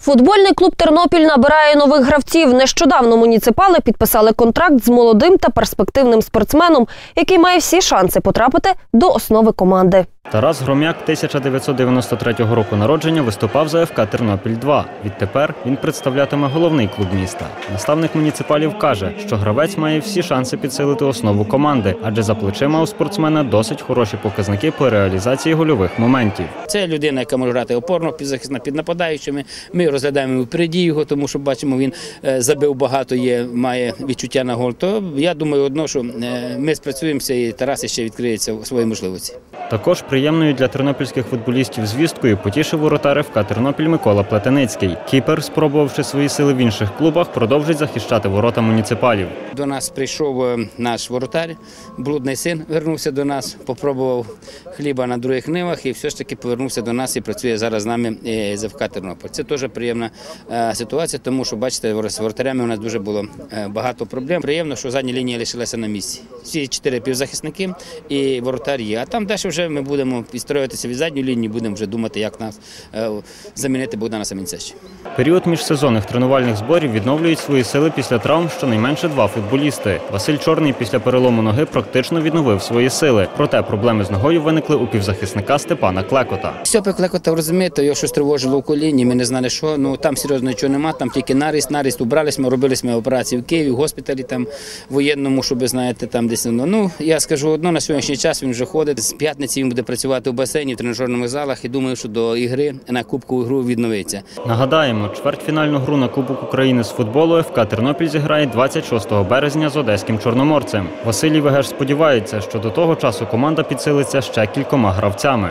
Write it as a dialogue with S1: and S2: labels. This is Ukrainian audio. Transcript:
S1: Футбольний клуб Тернопіль набирає нових гравців. Нещодавно муніципали підписали контракт з молодим та перспективним спортсменом, який має всі шанси потрапити до основи команди.
S2: Тарас Громяк 1993 року народження виступав за ФК Тернопіль-2. Відтепер він представлятиме головний клуб міста. Наставник муніципалів каже, що гравець має всі шанси підсилити основу команди, адже за плечима у спортсмена досить хороші показники по реалізації гольових моментів.
S3: Це людина, яка може грати опорно, підзахисна під нападаючими. Ми розглядаємо впереді його, тому що бачимо, він е, забив багато, є, має відчуття на гол. То я думаю, одно, що е, ми спрацюємося і Тарас ще відкриється свої можливості.
S2: Також приємною для тернопільських футболістів звісткою потішив воротар ФК Тернопіль Микола Плетеницький. Кіпер, спробувавши свої сили в інших клубах, продовжить захищати ворота муніципалів.
S3: До нас прийшов е, наш воротар, блудний син, вернувся до нас, попробував хліба на других нивах і все ж таки повернувся до нас і працює зараз з нами е, з ФК. Це теж приємна е, ситуація, тому що бачите, з воротарями у нас дуже було багато проблем. Приємно, що задня лінія лишилася на місці. Всі чотири півзахисники і воротар є. А там далі вже ми будемо відстроюватися від задньої лінії, будемо вже думати, як нас е, замінити Богдана Самінцевича.
S2: Період міжсезонних тренувальних зборів відновлюють свої сили після травм щонайменше два футболісти. Василь Чорний після перелому ноги практично відновив свої сили. Проте проблеми з ногою виникли у півзахисника Степана Клекота.
S3: Стьопи Клекота, розумієте, його щось тривожило у коліні, ми не знали, що. Ну там серйозно нічого нема, там тільки наріст, наріст убрались, ми робили ми операції в Києві, в госпіталі там воєнному, щоб знаєте, там десь. Ну я скажу одно, на сьогоднішній час він вже ходить. З п'ятниці він буде працювати в басейні, в тренажерних залах і думаю, що до ігри на кубкову гру відновиться.
S2: Нагадаємо, чвертьфінальну гру на Кубок України з футболу ФК Тернопіль зіграє 26 березня з одеським чорноморцем. Василій Вегеш сподівається, що до того часу команда підсилиться ще кількома гравцями.